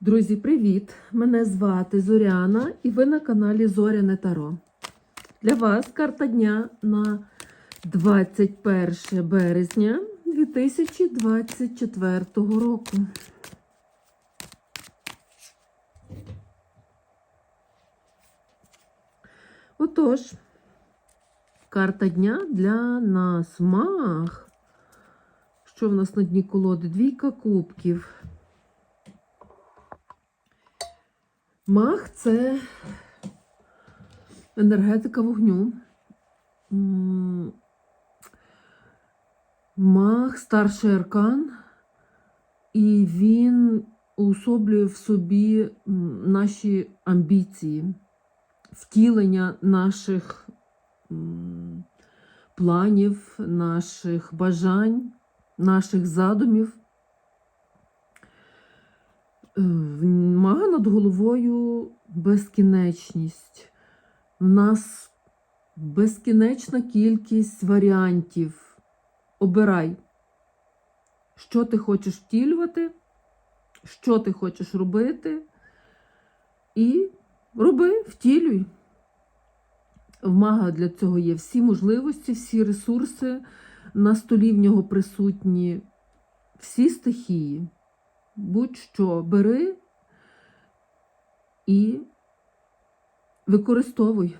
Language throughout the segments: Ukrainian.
Друзі, привіт! Мене звати Зоряна і ви на каналі Зоряне Таро. Для вас карта дня на 21 березня 2024 року. Отож, карта дня для нас мах. Що в нас на дні колоди? Двійка кубків. Мах це енергетика вогню. Мах старший аркан, і він уособлює в собі наші амбіції, втілення наших планів, наших бажань, наших задумів. Е, в Мага над головою безкінечність. В нас безкінечна кількість варіантів. Обирай, що ти хочеш втілювати, що ти хочеш робити, і роби, втілюй. В мага для цього є всі можливості, всі ресурси. На столі в нього присутні всі стихії будь-що бери і використовуй.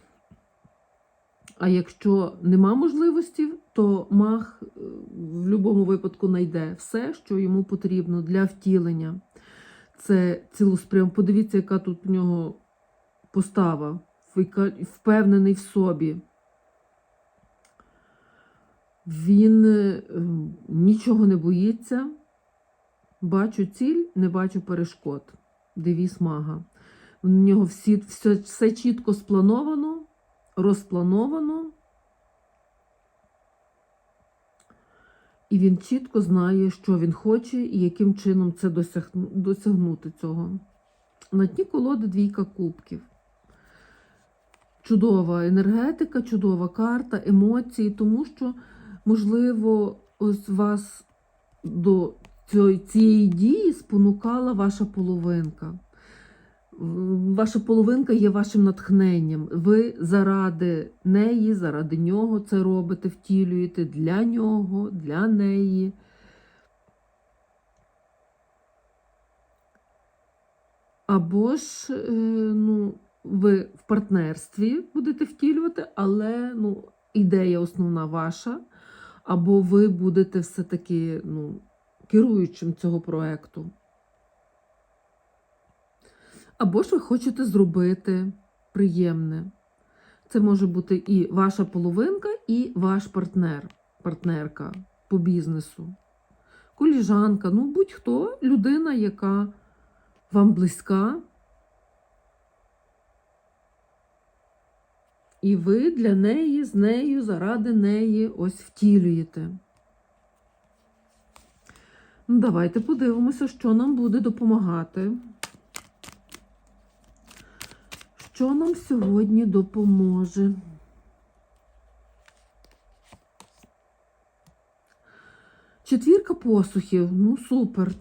А якщо нема можливості, то маг е, в будь-якому випадку знайде все, що йому потрібно для втілення. Це цілоспрям. Подивіться, яка тут в нього постава, впевнений в собі. Він е, нічого не боїться. Бачу ціль, не бачу перешкод. Девіз мага. У нього всі, все, все чітко сплановано, розплановано. І він чітко знає, що він хоче і яким чином це досягну- досягнути цього. На дні колоди двійка кубків. Чудова енергетика, чудова карта, емоції, тому що, можливо, ось вас до цієї, дії спонукала ваша половинка. Ваша половинка є вашим натхненням. Ви заради неї, заради нього це робите, втілюєте для нього, для неї. Або ж е, ну, ви в партнерстві будете втілювати, але ну, ідея основна ваша, або ви будете все-таки ну, керуючим цього проекту. Або ж ви хочете зробити приємне. Це може бути і ваша половинка, і ваш партнер, партнерка по бізнесу, коліжанка, ну будь-хто, людина, яка вам близька. І ви для неї, з нею, заради неї ось втілюєте. Давайте подивимося, що нам буде допомагати. Що нам сьогодні допоможе? Четвірка посухів. Ну, супер.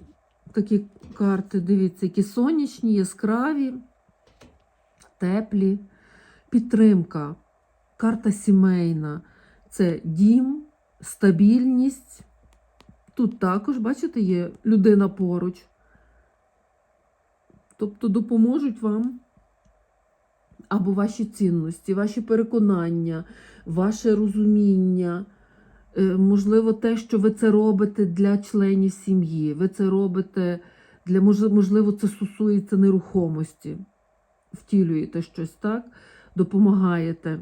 Такі карти, дивіться, які сонячні, яскраві, теплі. Підтримка. Карта сімейна. Це дім, стабільність. Тут також, бачите, є людина поруч. Тобто допоможуть вам або ваші цінності, ваші переконання, ваше розуміння, е, можливо, те, що ви це робите для членів сім'ї. Ви це робите для можливо, це стосується нерухомості. Втілюєте щось так, допомагаєте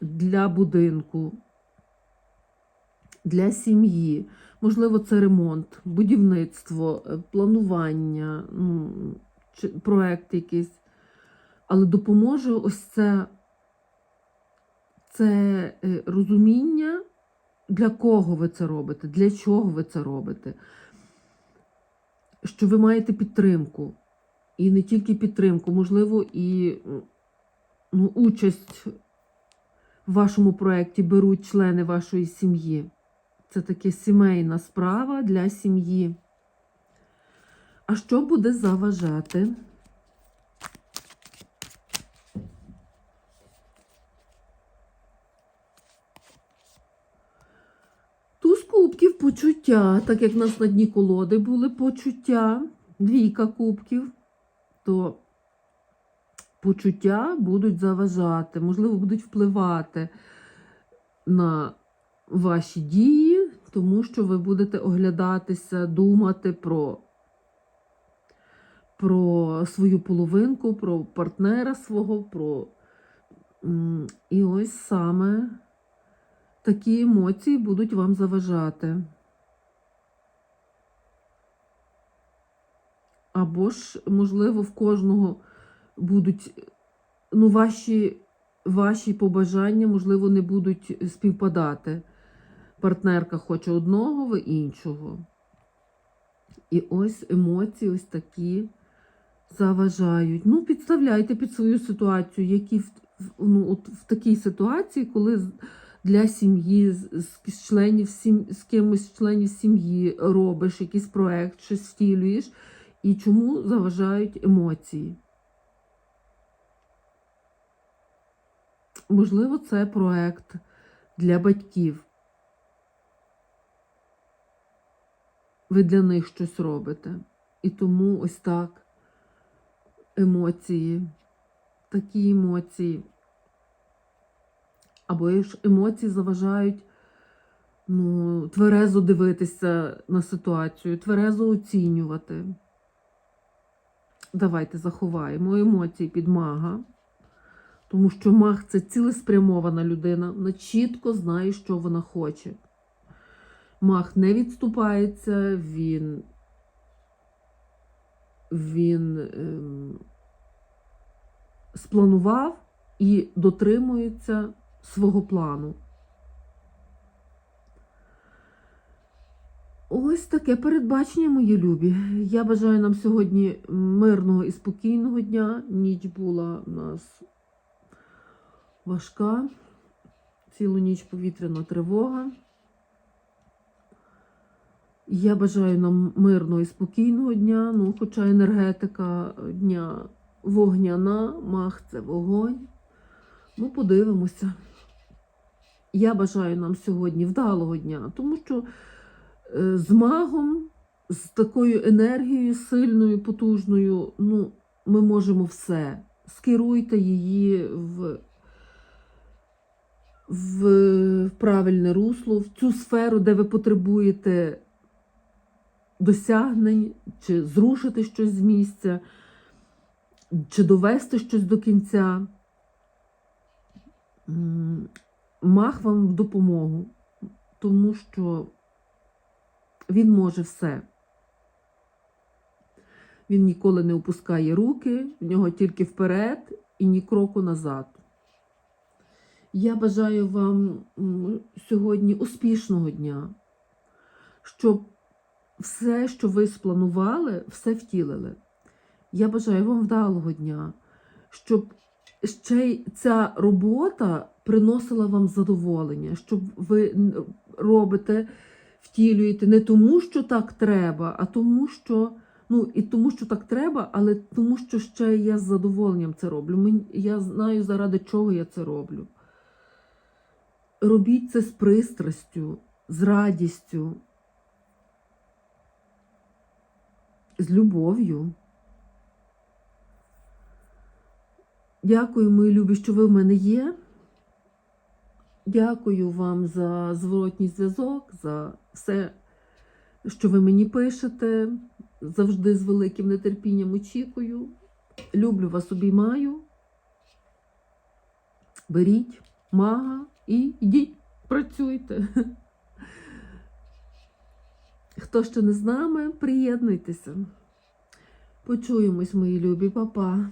для будинку, для сім'ї. Можливо, це ремонт, будівництво, е, планування, ну, проект якийсь. Але допоможе ось це, це е, розуміння, для кого ви це робите, для чого ви це робите. Що ви маєте підтримку. І не тільки підтримку, можливо, і ну, участь в вашому проєкті беруть члени вашої сім'ї. Це таке сімейна справа для сім'ї. А що буде заважати? Туз кубків почуття, так як в нас на дні колоди були почуття, двійка кубків, то почуття будуть заважати, можливо, будуть впливати на ваші дії, тому що ви будете оглядатися, думати про, про свою половинку, про партнера свого, про і ось саме такі емоції будуть вам заважати. Або ж, можливо, в кожного будуть ну, ваші, ваші побажання, можливо, не будуть співпадати. Партнерка хоче одного, ви іншого. І ось емоції ось такі заважають. Ну, підставляйте під свою ситуацію, які ну, от в такій ситуації, коли для сім'ї, з членів сім, з кимось з членів сім'ї робиш якийсь проект, щось втілюєш, і чому заважають емоції. Можливо, це проект для батьків. Для них щось робите. І тому ось так емоції, такі емоції. Або ж емоції заважають ну, тверезо дивитися на ситуацію, тверезо оцінювати. Давайте заховаємо емоції під мага. Тому що маг це цілеспрямована людина, вона чітко знає, що вона хоче. Маг не відступається, він, він ем, спланував і дотримується свого плану. Ось таке передбачення, мої любі. Я бажаю нам сьогодні мирного і спокійного дня. Ніч була у нас важка. Цілу ніч повітряна тривога. Я бажаю нам мирного і спокійного дня. Ну, хоча енергетика дня вогняна, мах це вогонь. Ну, подивимося. Я бажаю нам сьогодні вдалого дня, тому що е, з магом, з такою енергією сильною, потужною, ну, ми можемо все. Скеруйте її в, в правильне русло, в цю сферу, де ви потребуєте досягнень, чи зрушити щось з місця, чи довести щось до кінця. Мах вам в допомогу, тому що він може все. Він ніколи не опускає руки, в нього тільки вперед і ні кроку назад. Я бажаю вам сьогодні успішного дня, щоб все, що ви спланували, все втілили. Я бажаю вам вдалого дня, щоб ще й ця робота приносила вам задоволення, щоб ви робите, втілюєте не тому, що так треба, а тому, що. Ну, і тому, що так треба, але тому, що ще я з задоволенням це роблю. Я знаю, заради чого я це роблю. Робіть це з пристрастю, з радістю, з любов'ю. Дякую, мої любі, що ви в мене є. Дякую вам за зворотній зв'язок, за все, що ви мені пишете. Завжди з великим нетерпінням очікую. Люблю вас, обіймаю. Беріть мага і йдіть, працюйте. Хто ще не з нами, приєднуйтеся. Почуємось, мої любі, Па-па.